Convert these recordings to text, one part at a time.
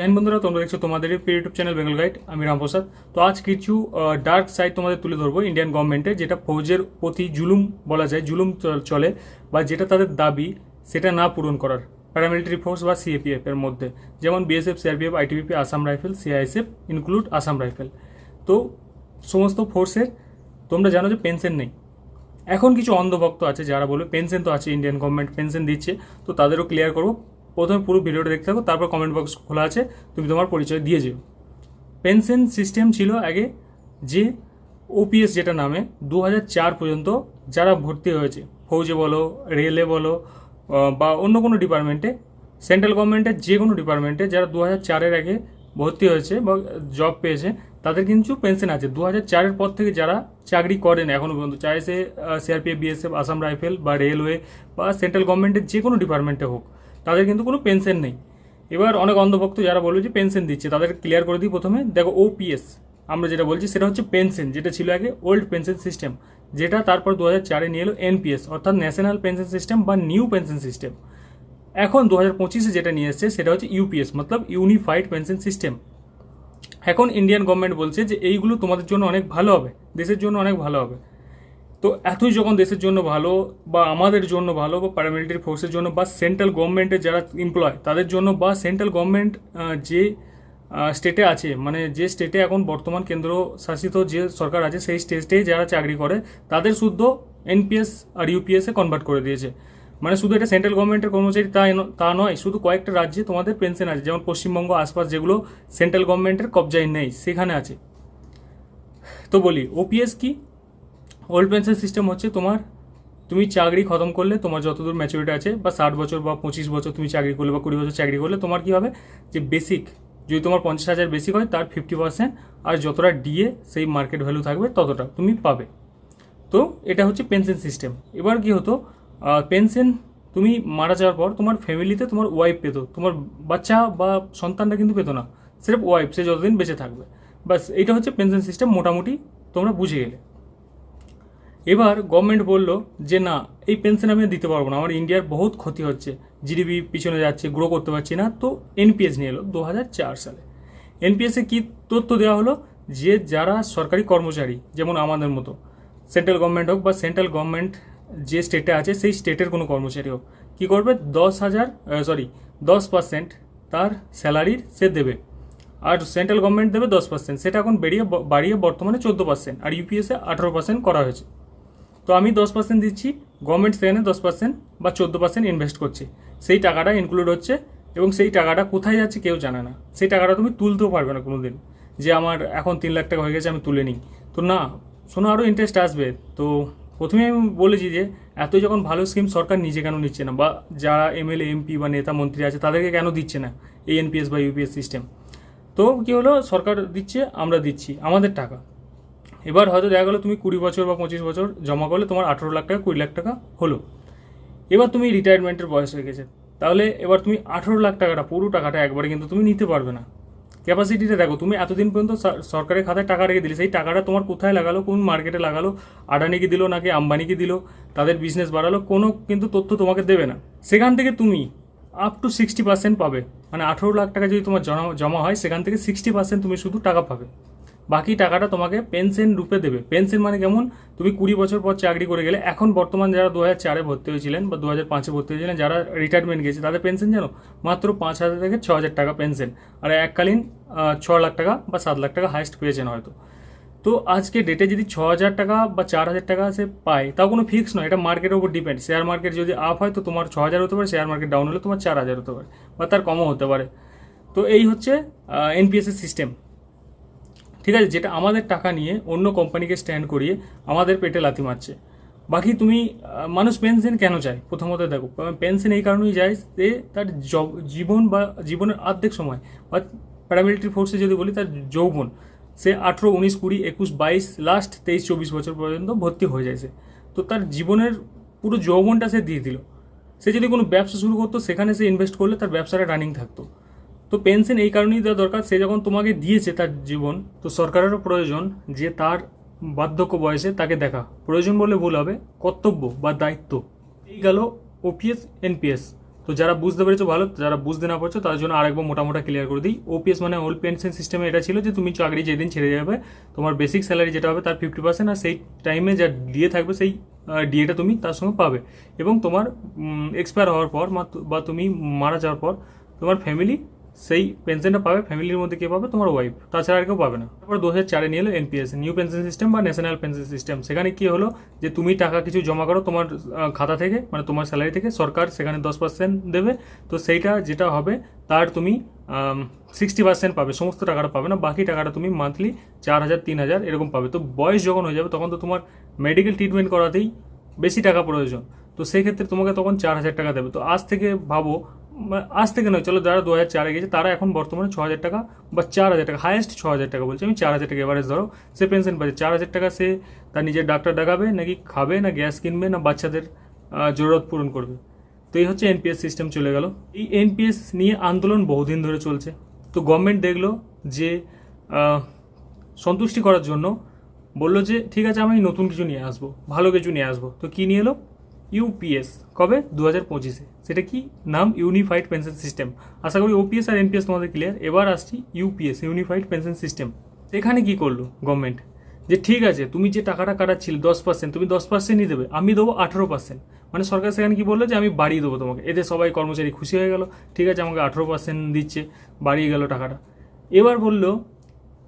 হ্যাঁ বন্ধুরা, তোমরা দেখছ তোমাদের ইউটিউব চ্যানেল বেঙ্গল গাইড আমি রামপ্রসাদ তো আজ কিছু ডার্ক সাইড তোমাদের তুলে ধরবো ইন্ডিয়ান গভর্নমেন্টের যেটা ফৌজের প্রতি জুলুম বলা যায়, জুলুম চলে বা যেটা তাদের দাবি সেটা না পূরণ করার। প্যারামিলিটারি ফোর্স বা সিএপিএফ এর মধ্যে। যেমন BSF CRPF ITBP Assam rifle CISF include Assam rifle তো সমস্ত ফোর্সের তোমরা জানো যে পেনশন নেই। এখন কিছু অন্ধভক্ত আছে যারা বলবে পেনশন তো আছে ইন্ডিয়ান গভর্নমেন্ট পেনশন দিচ্ছে। তো তাদেরও ক্লিয়ার করব। প্রথমে পুরো ভিডিওটা দেখতে থাকো, তারপর কমেন্ট বক্স খোলা আছে, তুমি তোমার পরিচয় দিয়ে যেও। পেনশন সিস্টেম ছিল আগে যে ওপিএস যেটা নামে দু পর্যন্ত যারা ভর্তি হয়েছে, ফৌজে বলো রেলে বলো বা অন্য কোনো ডিপার্টমেন্টে সেন্ট্রাল গভর্নমেন্টের যে কোনো ডিপার্টমেন্টে যারা দু হাজার আগে ভর্তি হয়েছে বা জব পেয়েছে, তাদের কিন্তু পেনশন আছে। দু হাজার চারের পর থেকে যারা চাকরি করেন এখনও পর্যন্ত চাই সে সিআরপিএফ বিএসএফ আসাম রাইফেল বা রেলওয়ে বা সেন্ট্রাল গভর্নমেন্টের যে কোনো ডিপার্টমেন্টে হোক তাদের কিন্তু কোনো পেনশন নেই। এবার অনেক অন্ধভক্ত যারা বলবে যে পেনশন দিচ্ছে তাদের ক্লিয়ার করে দিই প্রথমে। দেখো ওপিএস আমরা যেটা বলছি সেটা হচ্ছে পেনশন যেটা ছিল আগে ওল্ড পেনশন সিস্টেম যেটা তারপর দু হাজার চারে নিয়ে এলো এনপিএস অর্থাৎ ন্যাশনাল পেনশন সিস্টেম বা নিউ পেনশন সিস্টেম এখন দু হাজার পঁচিশে যেটা নিয়ে এসছে, সেটা হচ্ছে ইউপিএস মতলব ইউনিফাইড পেনশন সিস্টেম এখন ইন্ডিয়ান গভর্নমেন্ট বলছে যে এইগুলো তোমাদের জন্য অনেক ভালো হবে, দেশের জন্য অনেক ভালো হবে। তো এতই যখন দেশের জন্য ভালো বা আমাদের জন্য ভালো বা প্যারামিলিটারি ফোর্সের জন্য বা সেন্ট্রাল গভর্নমেন্টের যারা এমপ্লয় তাদের জন্য বা সেন্ট্রাল গভর্নমেন্ট যে স্টেটে আছে মানে যে স্টেটে এখন বর্তমান কেন্দ্র শাসিত যে সরকার আছে, সেই স্টেটে যারা চাকরি করে, তাদের শুদ্ধ এনপিএস আর ইউপিএসে কনভার্ট করে দিয়েছে। মানে শুধু এটা সেন্ট্রাল গভর্নমেন্টের কর্মচারী তা তা নয়, শুধু কয়েকটা রাজ্যে তোমাদের পেনশন আছে, যেমন পশ্চিমবঙ্গ, আশপাশ যেগুলো সেন্ট্রাল গভর্নমেন্টের কবজায় নেই, সেখানে আছে। তো বলি ওপিএস কি? ওল্ড পেনশন সিস্টেম হচ্ছে তোমার, তুমি চাকরি খতম করলে তোমার যতদূর ম্যাচুরিটি আছে বা ষাট বছর বা পঁচিশ বছর তুমি চাকরি করলে বা কুড়ি বছর চাকরি করলে, তোমার কী হবে? যে বেসিক যদি তোমার পঞ্চাশ হাজার বেসিক হয়, তার ফিফটি পার্সেন্ট আর যতটা ডিএ সেই মার্কেট ভ্যালু থাকবে ততটা তুমি পাবে। তো এটা হচ্ছে পেনশন সিস্টেম এবার কি হতো? পেনশন তুমি মারা যাওয়ার পর তোমার ফ্যামিলিতে তোমার ওয়াইফ পেত। তোমার বাচ্চা বা সন্তানটা কিন্তু পেতো না। সির্ফ ওয়াইফ সে যতদিন বেঁচে থাকবে। বাস এটা হচ্ছে পেনশন সিস্টেম মোটামুটি তোমরা বুঝে গেলে। এবার গভর্নমেন্ট বলল যে, না, এই পেনশন আমি দিতে পারব না। আমার ইন্ডিয়ার বহুত ক্ষতি হচ্ছে। জিডিপি পিছনে যাচ্ছে গ্রো করতে পারছি না। তো এনপিএস নিয়ে এলো দু হাজার চার সালে। এনপিএসে কি তথ্য দেওয়া হলো? যে, যারা সরকারি কর্মচারী, যেমন আমাদের মতো সেন্ট্রাল গভর্নমেন্ট হোক বা সেন্ট্রাল গভর্নমেন্ট যে স্টেটে আছে, সেই স্টেটের কোনো কর্মচারী হোক, কী করবে? দশ হাজার সরি দশ পার্সেন্ট তার স্যালারির সে দেবে। আর সেন্ট্রাল গভর্নমেন্ট দেবে দশ পার্সেন্ট সেটা এখন বেরিয়ে বাড়িয়ে বর্তমানে চোদ্দ পার্সেন্ট আর ইউপিএসে আঠারো পার্সেন্ট করা হয়েছে। তো আমি দশ পার্সেন্ট দিচ্ছি গভর্নমেন্ট সেখানে দশ পার্সেন্ট বা চোদ্দ পার্সেন্ট ইনভেস্ট করছে। সেই টাকাটা ইনক্লুড হচ্ছে এবং সেই টাকাটা কোথায় যাচ্ছে কেউ জানে না। সেই টাকাটা তুমি তুলতেও পারবে না কোনো দিন যে আমার এখন তিন লাখ টাকা হয়ে গেছে, আমি তুলে নিই। তো না, শোনো আরও ইন্টারেস্ট আসবে। তো প্রথমে আমি বলেছি যে এত যখন ভালো স্কিম সরকার নিজে কেন নিচ্ছে না? বা যারা এমএলএ, এমপি বা নেতা, মন্ত্রী আছে, তাদেরকে কেন দিচ্ছে না এই এনপিএস বা ইউপিএস সিস্টেম তো কী হলো? সরকার দিচ্ছে, আমরা দিচ্ছি। আমাদের টাকা। এবার হয়তো দেখা গেলো তুমি কুড়ি বছর বা পঁচিশ বছর জমা করলে তোমার আঠেরো লাখ টাকা, কুড়ি লাখ টাকা হলো। এবার তুমি রিটায়ারমেন্টের বয়স হয়ে গেছে। তাহলে এবার তুমি আঠেরো লাখ টাকাটা, পুরো টাকাটা একবারে কিন্তু তুমি নিতে পারবে না। ক্যাপাসিটিটা দেখো, তুমি এতদিন পর্যন্ত সর- সরকারের খাতায় টাকা রেখে দিলে, সেই টাকাটা তোমার কোথায় লাগালো, কোন মার্কেটে লাগালো আদানিকে দিল নাকি আম্বানিকে দিল, তাদের বিজনেস বাড়ালো, কোনো কিন্তু তথ্য তোমাকে দেবে না। সেখান থেকে তুমি আপ টু সিক্সটি পার্সেন্ট পাবে। মানে আঠেরো লাখ টাকা যদি তোমার জমা জমা হয়, সেখান থেকে সিক্সটি পার্সেন্ট তুমি শুধু টাকা পাবে। বাকি টাকাটা তোমাকে পেনশন রূপে দেবে। পেনশন মানে কেমন? তুমি কুড়ি বছর পর চাকরি করে গেলে, এখন বর্তমান যারা দু হাজার চারে ভর্তি হয়েছিলেন বা দু হাজার পাঁচে ভর্তি হয়েছিলেন, যারা রিটায়ারমেন্ট গেছে, তাদের পেনশন জানো? মাত্র পাঁচ হাজার থেকে ছ হাজার টাকা পেনশন আর এককালীন ছ লাখ টাকা বা সাত লাখ টাকা হাইস্ট পেয়েছেন হয়তো। তো আজকে ডেটে যদি ছ হাজার টাকা বা চার হাজার টাকা সে পায়, তাও কোনো ফিক্স নয়, এটা মার্কেটের উপর ডিপেন্ড শেয়ার মার্কেট যদি আপ হয়, তো তোমার ছ হাজার হতে পারে শেয়ার মার্কেট ডাউন হলে তোমার চার হাজার হতে পারে, বা তার কমও হতে পারে। তো এই হচ্ছে এনপিএসের সিস্টেম ঠিক আছে, যেটা আমাদের টাকা নিয়ে অন্য কোম্পানিকে স্ট্যান্ড করিয়ে আমাদের পেটে লাথি মারছে। বাকি তুমি মানুষ পেনশন কেন চায়? প্রথমত দেখো পেনশন এই কারণেই যায় যে তার জীবন বা জীবনের অর্ধেক সময় বা প্যারামিলিটারি ফোর্সে যদি বলি, তার যৌবন, সে আঠেরো, উনিশ, কুড়ি, একুশ, বাইশ লাস্ট তেইশ, চব্বিশ বছর পর্যন্ত ভর্তি হয়ে যায় সে। তো তার জীবনের পুরো যৌবনটা সে দিয়ে দিল। সে যদি কোনো ব্যবসা শুরু করতো, সেখানে সে ইনভেস্ট করলে তার ব্যবসাটা রানিং থাকতো। তো পেনশন এই কারণেই দেওয়া দরকার। সে যখন তোমাকে দিয়েছে তার জীবন, তো সরকারেরও প্রয়োজন যে তার বার্ধক্য বয়সে তাকে দেখা। প্রয়োজন বলে ভুল হবে, কর্তব্য বা দায়িত্ব। এই গেল ওপিএস এনপিএস তো যারা বুঝতে পেরেছ ভালো, যারা বুঝতে না পারছ তার জন্য আরেকবার মোটামোটা ক্লিয়ার করে দিই। ওপিএস মানে ওল্ড পেনশন সিস্টেমে এটা ছিল যে তুমি চাকরি যেদিন ছেড়ে যাবে, তোমার বেসিক স্যালারি যেটা হবে তার ফিফটি পার্সেন্ট আর সেই টাইমে যা ডিএ থাকবে সেই ডিএটা তুমি তার সঙ্গে পাবে। এবং তোমার এক্সপায়ার হওয়ার পর বা তুমি মারা যাওয়ার পর তোমার ফ্যামিলি সেই পেনশনটা পাবে ফ্যামিলির মধ্যে কে পাবে? তোমার ওয়াইফ তাছাড়া আর কেউ পাবে না। তারপর দু হাজার চারে নিয়ে এলো এনপিএস নিউ পেনশন সিস্টেম বা ন্যাশনাল পেনশন সিস্টেম সেখানে কি হলো যে তুমি টাকা কিছু জমা করো তোমার খাতা থেকে মানে তোমার স্যালারি থেকে, সরকার সেখানে দশ পার্সেন্ট দেবে। তো সেইটা যেটা হবে, তার তুমি সিক্সটি পার্সেন্ট পাবে। সমস্ত টাকাটা পাবে না, বাকি টাকাটা তুমি মান্থলি চার হাজার, তিন হাজার এরকম পাবে। তো বয়স যখন হয়ে যাবে, তখন তো তোমার মেডিকেল ট্রিটমেন্ট করাতেই বেশি টাকা প্রয়োজন। তো সেই ক্ষেত্রে তোমাকে তখন চার হাজার টাকা দেবে। তো আজ থেকে ভাবো আজ থেকে নয়, চলো যারা দু হাজার চারে গেছে তারা এখন বর্তমানে ছ হাজার টাকা বা চার হাজার টাকা হায়েস্ট ছ হাজার টাকা বলছি। আমি চার হাজার টাকা এভারেজ ধরো, সে পেনশন পাচ্ছে। চার হাজার টাকা সে তার নিজের ডাক্তার দেখাবে, নাকি খাবে, না গ্যাস কিনবে, না বাচ্চাদের জরুরত পূরণ করবে। তো এই হচ্ছে এনপিএস সিস্টেম চলে গেল। এই এনপিএস নিয়ে আন্দোলন বহুদিন ধরে চলছে। তো গভর্নমেন্ট দেখল যে সন্তুষ্টি করার জন্য বলল যে, ঠিক আছে, আমি নতুন কিছু নিয়ে আসব, ভালো কিছু নিয়ে আসব। তো কী নিয়ে এলো? ইউপিএস কবে? দু হাজার পঁচিশে। সেটা কি? নাম ইউনিফাইড পেনশন সিস্টেম আশা করি ওপিএস আর এনপিএস তোমাদের ক্লিয়ার এবার আসছি ইউপিএস ইউনিফাইড পেনশন সিস্টেম এখানে কি করল গভর্নমেন্ট যে ঠিক আছে, তুমি যে টাকাটা কাটাচ্ছিলে দশ পার্সেন্ট তুমি দশ পার্সেন্টই দেবে। আমি দেবো আঠেরো পার্সেন্ট মানে সরকার সেখানে কি বলল যে, আমি বাড়িয়ে দেবো তোমাকে। এতে সবাই কর্মচারী খুশি হয়ে গেল। ঠিক আছে, আমাকে আঠেরো পার্সেন্ট দিচ্ছে, বাড়িয়ে গেল টাকাটা। এবার বলল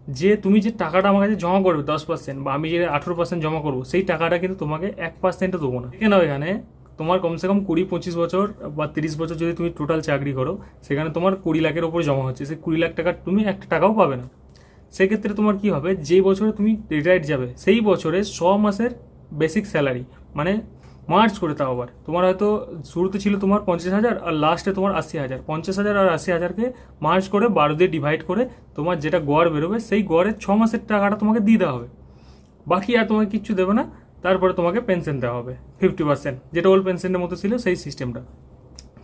যে তুমি যে টাকাটা আমার কাছে জমা করবে দশ পার্সেন্ট বা আমি যে আঠেরো পার্সেন্ট জমা করব, সেই টাকাটা কিন্তু তোমাকে এক পার্সেন্টও দেবো না। কেন এখানে? তোমার কমসে কম কুড়ি পঁচিশ বছর বা তিরিশ বছর যদি তুমি টোটাল চাকরি করো, সেখানে তোমার কুড়ি লাখের ওপরে জমা হচ্ছে। সেই কুড়ি লাখ টাকা তুমি একটা টাকাও পাবে না। সেক্ষেত্রে তোমার কি হবে? যে বছরে তুমি রিটায়ার্ড যাবে, সেই বছরে ছ মাসের বেসিক স্যালারি মানে মার্চ করে তাও আবার। তোমার হয়তো শুরুতে ছিল তোমার পঞ্চাশ হাজার আর লাস্টে তোমার আশি হাজার। পঞ্চাশ হাজার আর আশি হাজারকে মার্চ করে বারো দিয়ে ডিভাইড করে তোমার যেটা গড় বেরোবে, সেই গড়ের ছ মাসের টাকাটা তোমাকে দিয়ে দেওয়া হবে। বাকি আর তোমাকে কিচ্ছু দেবে না, তারপরে তোমাকে পেনশন দেওয়া হবে ফিফটি পার্সেন্ট যেটা ওল্ড পেনশনের মতো ছিল সেই সিস্টেমটা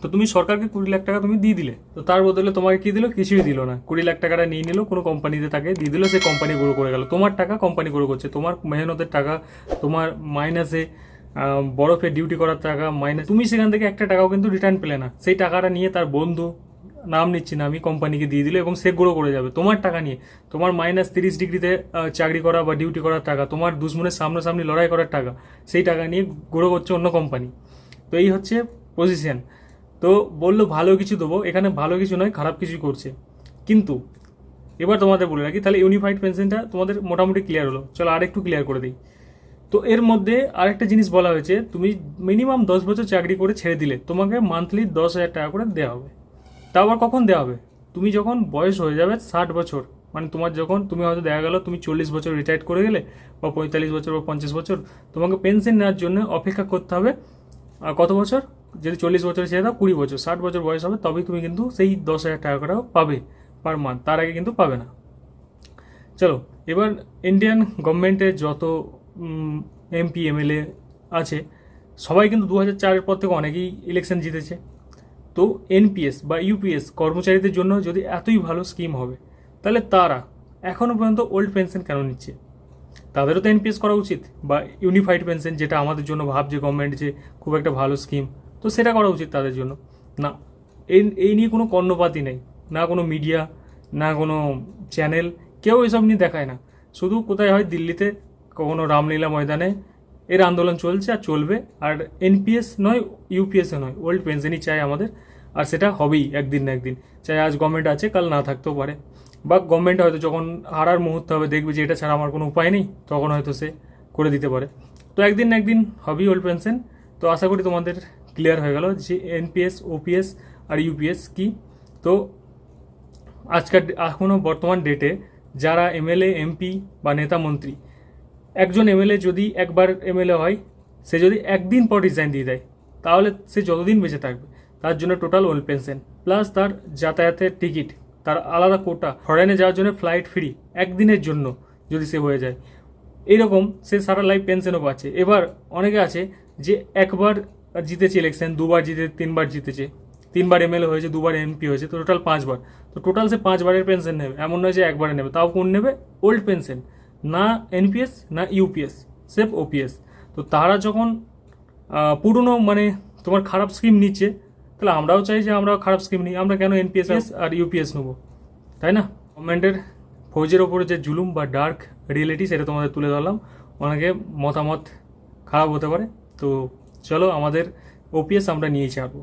তো তুমি সরকারকে কুড়ি লাখ টাকা তুমি দিয়ে দিলে। তো তার বদলে তোমাকে কি দিল? কিছুই দিল না। কুড়ি লাখ টাকাটা নিয়ে নিল, কোনো কোম্পানিতে তাকে দিয়ে দিল, সে কোম্পানি গ্রো করে গেল। তোমার টাকা কোম্পানি গ্রো করছে। তোমার মেহনতের টাকা, তোমার মাইনাসে বরফে ডিউটি করার টাকা মাইনাস তুমি সেখান থেকে একটা টাকাও কিন্তু রিটার্ন পেলে না। সেই টাকাটা নিয়ে তার বন্ধু নাম নিচ্ছি না আমি কোম্পানিকে দিয়ে দিল এবং সে গ্রো করে যাবে। তোমার টাকা নিয়ে। তোমার মাইনাস তিরিশ ডিগ্রিতে চাকরি করা বা ডিউটি করার টাকা, তোমার দুশ্মনের সামনাসামনি লড়াই করার টাকা, সেই টাকা নিয়ে গ্রো করছে অন্য কোম্পানি তো এই হচ্ছে পজিশন তো বলল, ভালো কিছু দেবো। এখানে ভালো কিছু নয়, খারাপ কিছু করছে। কিন্তু এবার তোমাদের বলে রাখি, তাহলে ইউনিফাইড পেনশনটা তোমাদের মোটামুটি ক্লিয়ার হলো। চলো আরেকটু ক্লিয়ার করে দিই। তো এর মধ্যে আরেকটা জিনিস বলা হয়েছে, তুমি মিনিমাম দশ বছর চাকরি করে ছেড়ে দিলে তোমাকে মান্থলি দশ হাজার টাকা করে দেওয়া হবে। তা আবার কখন দেওয়া হবে? তুমি যখন বয়স হয়ে যাবে ষাট বছর মানে তোমার যখন তুমি হয়তো দেখা গেলো তুমি চল্লিশ বছর রিটায়ার্ড করে গেলে বা পঁয়তাল্লিশ বছর বা পঞ্চাশ বছর, তোমাকে পেনশন নেওয়ার জন্য অপেক্ষা করতে হবে কত বছর? যদি চল্লিশ বছর ছেড়ে দাও, কুড়ি বছর, ষাট বছর বয়স হবে তবেই তুমি কিন্তু সেই দশ হাজার টাকা করেও পাবে পার মান্থ তার আগে কিন্তু পাবে না। চলো, এবার ইন্ডিয়ান গভর্নমেন্টের যত এমপি এমএলএ আছে। সবাই কিন্তু দু হাজার চারের পর থেকে অনেকেই ইলেকশন জিতেছে। তো এনপিএস বা ইউপিএস কর্মচারীদের জন্য যদি এতই ভালো স্কিম হবে, তাহলে তারা এখনও পর্যন্ত ওল্ড পেনশন কেন নিচ্ছে? তাদেরও তো এনপিএস করা উচিত বা ইউনিফাইড পেনশন যেটা আমাদের জন্য ভাবছে গভর্নমেন্ট যে খুব একটা ভালো স্কিম তো সেটা করা উচিত তাদের জন্য। না, এই এই নিয়ে কোনো কর্ণপাতই নেই। না কোনো মিডিয়া না কোনো চ্যানেল কেউ এসব নিয়ে দেখায় না। শুধু কোথায় হয় দিল্লিতে কখনো রামলীলা ময়দানে এর আন্দোলন চলছে আর চলবে। আর এনপিএস নয় ইউপিএসও নয় ওল্ড পেনশনই চাই আমাদের। আর সেটা হবেই একদিন না একদিন। চাই আজ গভর্নমেন্ট আছে, কাল না থাকতেও পারে। বা গভর্নমেন্ট হয়তো যখন হারার মুহূর্ত হবে, দেখবে যে এটা ছাড়া আমার কোনো উপায় নেই, তখন হয়তো সে করে দিতে পারে। তো একদিন না একদিন হবেই ওল্ড পেনশন তো আশা করি তোমাদের ক্লিয়ার হয়ে গেল যে এনপিএস ওপিএস আর ইউপিএস কি। তো আজকের এখনও বর্তমান ডেটে যারা এমএলএ এমপি বা নেতা মন্ত্রী একজন এমএলএ যদি একবার এমএলএ হয়, সে যদি একদিন পর রিজাইন দিয়ে দেয়, তাহলে সে যতদিন বেঁচে থাকবে, তার জন্য টোটাল ওল্ড পেনশন প্লাস তার যাতায়াতের টিকিট তার আলাদা কোটা ফরেনে যাওয়ার জন্য ফ্লাইট ফ্রি একদিনের জন্য যদি সে হয়ে যায়। এইরকম সে সারা লাইফ পেনশনও পাচ্ছে। এবার অনেকে আছে যে একবার জিতেছে ইলেকশন দুবার জিতে তিনবার জিতেছে, তিনবার এমএলএ হয়েছে, দুবার এমপি হয়েছে, তো টোটাল পাঁচবার, তো টোটাল সে পাঁচবারের পেনশন নেবে, এমন নয় যে একবারে নেবে, তাও কোন নেবে? ওল্ড পেনশন না এনপিএস না ইউপিএস সেফ ওপিএস তো তারা যখন পুরনো মানে তোমার খারাপ স্কিম নিচ্ছে তাহলে আমরাও চাই যে আমরা খারাপ স্কিম নিই। আমরা কেন এনপিএস আর ইউপিএস নেব? তাই না? গভর্নমেন্টের ফৌজের ওপরে যে জুলুম বা ডার্ক রিয়েলিটি সেটা তোমাদের তুলে ধরলাম। অনেকে মতামত খারাপ হতে পারে। তো চলো আমাদের ওপিএস আমরা নিয়েই ছাড়বো